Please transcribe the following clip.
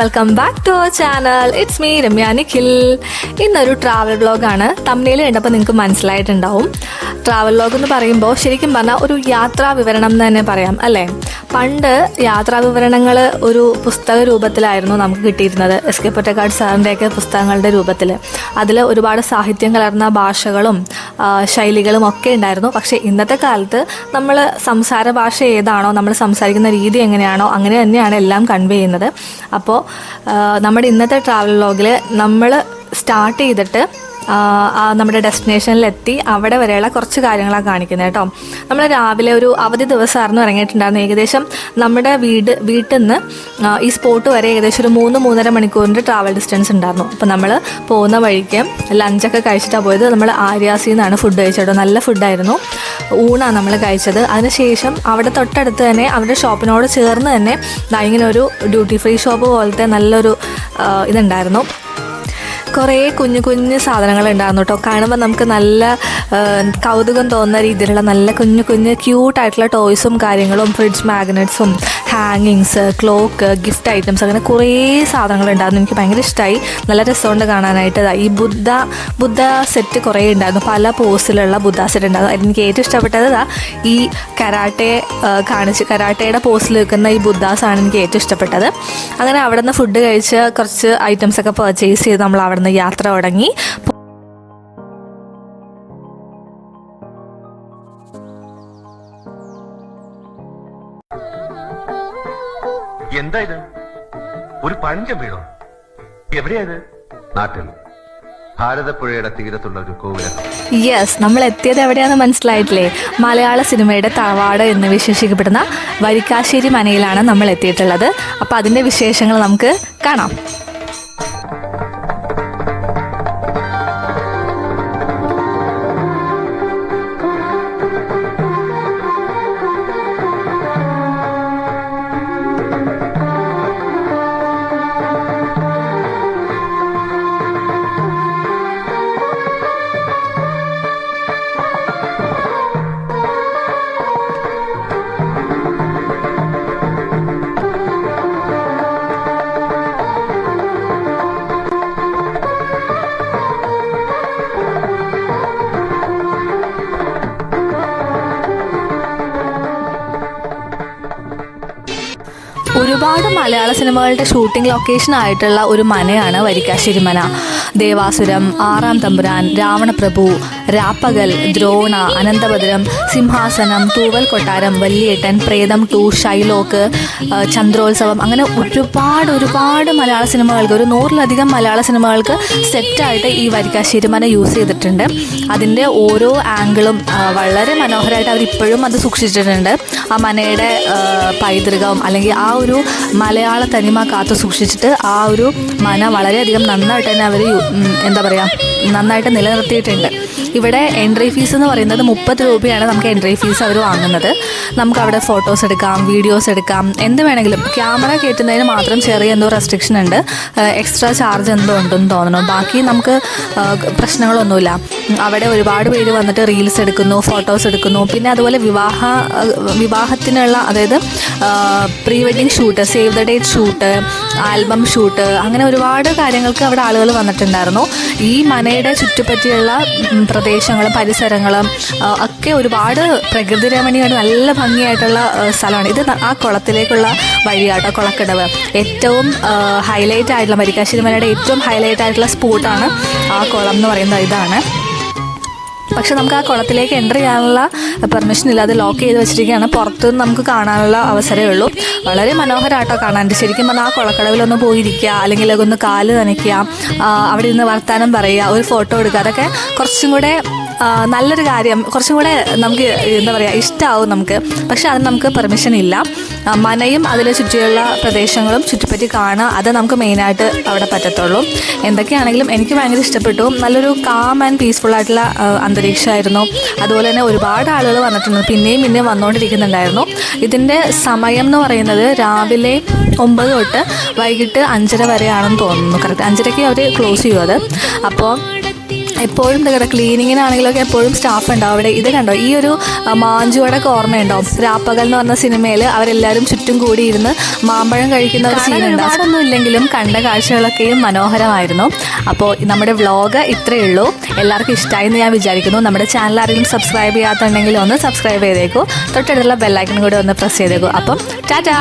Welcome back to our channel it's me Ramya Nikhil ഇന്നൊരു travel വ്ളോഗാണ് തമ്മിൽ കണ്ടപ്പോൾ നിങ്ങൾക്ക് മനസ്സിലായിട്ടുണ്ടാവും. ട്രാവൽ വ്ളോഗ് എന്ന് പറയുമ്പോൾ ശരിക്കും പറഞ്ഞാൽ ഒരു യാത്രാ വിവരണം എന്ന് തന്നെ പറയാം അല്ലേ? പണ്ട് യാത്രാ വിവരണങ്ങൾ ഒരു പുസ്തക രൂപത്തിലായിരുന്നു നമുക്ക് കിട്ടിയിരുന്നത്. എസ് കെ പൊറ്റക്കാട് സാറിന്റെയൊക്കെ പുസ്തകങ്ങളുടെ രൂപത്തിൽ അതിൽ ഒരുപാട് സാഹിത്യം കലർന്ന ഭാഷകളും ശൈലികളും ഒക്കെ ഉണ്ടായിരുന്നു. പക്ഷേ ഇന്നത്തെ കാലത്ത് നമ്മൾ സംസാര ഭാഷ ഏതാണോ നമ്മൾ സംസാരിക്കുന്ന രീതി എങ്ങനെയാണോ അങ്ങനെ തന്നെയാണ് എല്ലാം കൺവേ ചെയ്യുന്നത്. അപ്പോൾ നമ്മുടെ ഇന്നത്തെ ട്രാവൽ ലോഗിൽ നമ്മൾ സ്റ്റാർട്ട് ചെയ്തിട്ട് നമ്മുടെ ഡെസ്റ്റിനേഷനിലെത്തി അവിടെ വരെയുള്ള കുറച്ച് കാര്യങ്ങളാണ് കാണിക്കുന്നത് കേട്ടോ. നമ്മൾ രാവിലെ ഒരു അവധി ദിവസമായിരുന്നു ഇറങ്ങിയിട്ടുണ്ടായിരുന്നു ഏകദേശം നമ്മുടെ വീട് വീട്ടിൽ നിന്ന് ഈ സ്പോട്ട് വരെ ഏകദേശം ഒരു മൂന്ന് മൂന്നര മണിക്കൂറിന്റെ ട്രാവൽ ഡിസ്റ്റൻസ് ഉണ്ടായിരുന്നു. അപ്പോൾ നമ്മൾ പോകുന്ന വഴിക്ക് ലഞ്ചൊക്കെ കഴിച്ചിട്ടാണ് പോയത്. നമ്മൾ ആര്യാസിൽ നിന്നാണ് ഫുഡ് കഴിച്ചത് നല്ല ഫുഡായിരുന്നു ഊണാണ് നമ്മൾ കഴിച്ചത്. അതിനുശേഷം അവിടെ തൊട്ടടുത്ത് തന്നെ അവരുടെ ഷോപ്പിനോട് ചേർന്ന് തന്നെ ഇങ്ങനെ ഒരു ഡ്യൂട്ടി ഫ്രീ ഷോപ്പ് പോലത്തെ നല്ലൊരു ഇതുണ്ടായിരുന്നു. കുറേ കുഞ്ഞു കുഞ്ഞു സാധനങ്ങൾ ഉണ്ടായിരുന്നു കേട്ടോ. കാണുമ്പോൾ നമുക്ക് നല്ല കൗതുകം തോന്നുന്ന രീതിയിലുള്ള നല്ല കുഞ്ഞു കുഞ്ഞു ക്യൂട്ടായിട്ടുള്ള ടോയ്സും കാര്യങ്ങളും ഫ്രിഡ്ജ് മാഗ്നറ്റ്സും ഹാങ്ങിങ്സ് ക്ലോക്ക് ഗിഫ്റ്റ് ഐറ്റംസ് അങ്ങനെ കുറേ സാധനങ്ങൾ ഉണ്ടായിരുന്നു എനിക്ക് ഭയങ്കര ഇഷ്ടമായി നല്ല രസമുണ്ട് കാണാനായിട്ട്. ഈ ബുദ്ധ ബുദ്ധ സെറ്റ് കുറേ ഉണ്ടായിരുന്നു. പല പോസിലുള്ള ബുദ്ധ സെറ്റ് ഉണ്ടായിരുന്നു എനിക്ക് ഏറ്റവും ഇഷ്ടപ്പെട്ടത് ഈ കരാട്ടെ കാണിച്ച് കരാട്ടയുടെ പോസിൽ നിൽക്കുന്ന ഈ ബുദ്ധാസാണ് എനിക്ക് ഏറ്റവും ഇഷ്ടപ്പെട്ടത്. അങ്ങനെ അവിടെ നിന്ന് ഫുഡ് കഴിച്ച് കുറച്ച് ഐറ്റംസ് ഒക്കെ പർച്ചേസ് ചെയ്ത് നമ്മൾ അവിടെ നിന്ന് യാത്ര തുടങ്ങി. എന്താ ഇത്? ഒരു പഴഞ്ചൻ വീടോ? എവിടെയായത് നാട്ടിൽ. ഭാരതപ്പുഴയുടെ തീരത്തുള്ള ഒരു കോവിലകം യെസ് നമ്മൾ എത്തിയത് എവിടെയാണെന്ന് മനസ്സിലായിട്ടില്ലേ? മലയാള സിനിമയുടെ തറവാട് എന്ന് വിശേഷിക്കപ്പെടുന്ന വരിക്കാശ്ശേരി മനയിലാണ് നമ്മൾ എത്തിയിട്ടുള്ളത്. അപ്പോൾ അതിന്റെ വിശേഷങ്ങൾ നമുക്ക് കാണാം. ഒരുപാട് മലയാള സിനിമകളുടെ ഷൂട്ടിംഗ് ലൊക്കേഷൻ ആയിട്ടുള്ള ഒരു മനയാണ് വരിക്കാശ്ശേരി മന. ദേവാസുരം ആറാം തമ്പുരാൻ രാവണപ്രഭു രാപ്പകൽ ദ്രോണ അനന്തഭദ്രം സിംഹാസനം തൂവൽ കൊട്ടാരം വല്യേട്ടൻ പ്രേതം ടു ഷൈലോക്ക് ചന്ദ്രോത്സവം അങ്ങനെ ഒരുപാട് ഒരുപാട് മലയാള സിനിമകൾക്ക് ഒരു നൂറിലധികം മലയാള സിനിമകൾക്ക് സെറ്റായിട്ട് ഈ വരിക്കാശ്ശേരി മന യൂസ് ചെയ്തിട്ടുണ്ട്. അതിന്റെ ഓരോ ആംഗിളും വളരെ മനോഹരമായിട്ട് അവർ ഇപ്പോഴും അത് സൂക്ഷിച്ചിട്ടുണ്ട്. ആ മനയുടെ പൈതൃകം അല്ലെങ്കിൽ ആ ഒരു മലയാള തനിമ കാത്തു സൂക്ഷിച്ചിട്ട് ആ ഒരു മന വളരെയധികം നന്നായിട്ട് തന്നെ അവർ എന്താ പറയുക നന്നായിട്ട് നിലനിർത്തിയിട്ടുണ്ട്. ഇവിടെ എൻട്രി ഫീസ് എന്ന് പറയുന്നത് മുപ്പത് രൂപയാണ് നമുക്ക് എൻട്രി ഫീസ് അവർ വാങ്ങുന്നത്. നമുക്ക് അവിടെ ഫോട്ടോസ് എടുക്കാം വീഡിയോസ് എടുക്കാം. എന്ത് വേണമെങ്കിലും. ക്യാമറ കയറ്റുന്നതിന് മാത്രം ചെറിയ എന്തോ റെസ്ട്രിക്ഷൻ ഉണ്ട്. എക്സ്ട്രാ ചാർജ് എന്തോ ഉണ്ടെന്ന് തോന്നുന്നു. ബാക്കി നമുക്ക് പ്രശ്നങ്ങളൊന്നുമില്ല. അവിടെ ഒരുപാട് പേര് വന്നിട്ട് റീൽസ് എടുക്കുന്നു ഫോട്ടോസ് എടുക്കുന്നു. പിന്നെ അതുപോലെ വിവാഹ വിവാഹത്തിനുള്ള അതായത് pre wedding shoot save the date shoot album shoot അങ്ങനെ ഒരുപാട് കാര്യങ്ങൾക്ക് അവിടെ ആളുകൾ വന്നിട്ടുണ്ടായിരുന്നു. ഈ മനയുടെ ചുറ്റുപറ്റിയുള്ള പ്രദേശങ്ങളും പരിസരങ്ങളും ഒക്കെ ഒരുപാട് പ്രകൃതി രമണീയമായിട്ട് നല്ല ഭംഗിയായിട്ടുള്ള സ്ഥലമാണ്. ഇത് ആ കുളത്തിലേക്കുള്ള വഴിയാട്ടോ കുളക്കടവ്. ഏറ്റവും ഹൈലൈറ്റ് ആയിട്ടുള്ള മരിക്കാശ്ശേരി മലയുടെ ഏറ്റവും ഹൈലൈറ്റ് ആയിട്ടുള്ള സ്പോട്ടാണ് ആ കുളം എന്ന് പറയുന്ന ഇതാണ്. പക്ഷെ നമുക്ക് ആ കുളത്തിലേക്ക് എന്റർ ചെയ്യാനുള്ള പെർമിഷൻ ഇല്ല. അത് ലോക്ക് ചെയ്ത് വെച്ചിരിക്കുകയാണ്. പുറത്തു നിന്ന് നമുക്ക് കാണാനുള്ള അവസരമേ ഉള്ളൂ. വളരെ മനോഹരമായിട്ടോ കാണാൻ. ശരിക്കും പറഞ്ഞാൽ ആ കുളക്കടവിലൊന്ന് പോയിരിക്കുക അല്ലെങ്കിൽ ഒന്ന് കാൽ നനയ്ക്കുക അവിടെ ഇരുന്ന് വർത്താനം പറയുക ഒരു ഫോട്ടോ എടുക്കുക. അതൊക്കെ കുറച്ചും കൂടെ നല്ലൊരു കാര്യം. കുറച്ചും കൂടെ നമുക്ക് എന്താ പറയുക ഇഷ്ടമാവും നമുക്ക്. പക്ഷെ അതിന് നമുക്ക് പെർമിഷൻ ഇല്ല. മനയും അതിൽ ചുറ്റിയുള്ള പ്രദേശങ്ങളും ചുറ്റിപ്പറ്റി കാണുക അത് നമുക്ക് മെയിനായിട്ട് അവിടെ പറ്റത്തുള്ളൂ. എന്തൊക്കെയാണെങ്കിലും എനിക്ക് ഭയങ്കര ഇഷ്ടപ്പെട്ടു. നല്ലൊരു കാം ആൻഡ് പീസ്ഫുൾ ആയിട്ടുള്ള അന്തരീക്ഷമായിരുന്നു. അതുപോലെ തന്നെ ഒരുപാട് ആളുകൾ വന്നിട്ടുണ്ട്. പിന്നെയും പിന്നെയും വന്നുകൊണ്ടിരിക്കുന്നുണ്ടായിരുന്നു. ഇതിന്റെ സമയം എന്ന് പറയുന്നത് രാവിലെ ഒമ്പത് തൊട്ട് വൈകിട്ട് അഞ്ചര വരെയാണെന്ന് തോന്നുന്നു. കറക്റ്റ് അഞ്ചരയ്ക്ക് അവർ ക്ലോസ് ചെയ്യും അത്. അപ്പോൾ എപ്പോഴും ഇവിടെ ക്ലീനിങ്ങിനാണെങ്കിലൊക്കെ എപ്പോഴും സ്റ്റാഫ് ഉണ്ടാവും. അവിടെ ഇത് കണ്ടോ? ഈ ഒരു മാഞ്ചുവടൊക്കെ ഓർമ്മയുണ്ടോ രാപ്പകൽ എന്ന് പറഞ്ഞ സിനിമയിൽ അവരെല്ലാവരും ചുറ്റും കൂടി ഇരുന്ന് മാമ്പഴം കഴിക്കുന്ന ഒരു സീൻ ഒരുപാടൊന്നും ഇല്ലെങ്കിലും കണ്ട കാഴ്ചകളൊക്കെയും മനോഹരമായിരുന്നു. അപ്പോൾ നമ്മുടെ വ്ലോഗ് ഇത്രയേ ഉള്ളൂ. എല്ലാവർക്കും ഇഷ്ടമായി എന്ന് ഞാൻ വിചാരിക്കുന്നു. നമ്മുടെ ചാനൽ ആരെങ്കിലും സബ്സ്ക്രൈബ് ചെയ്യാത്തുണ്ടെങ്കിൽ ഒന്ന് സബ്സ്ക്രൈബ് ചെയ്തേക്കൂ. തൊട്ടടുത്തുള്ള ബെല്ലൈക്കൺ കൂടി ഒന്ന് പ്രസ് ചെയ്തേക്കൂ. അപ്പം ടാറ്റാ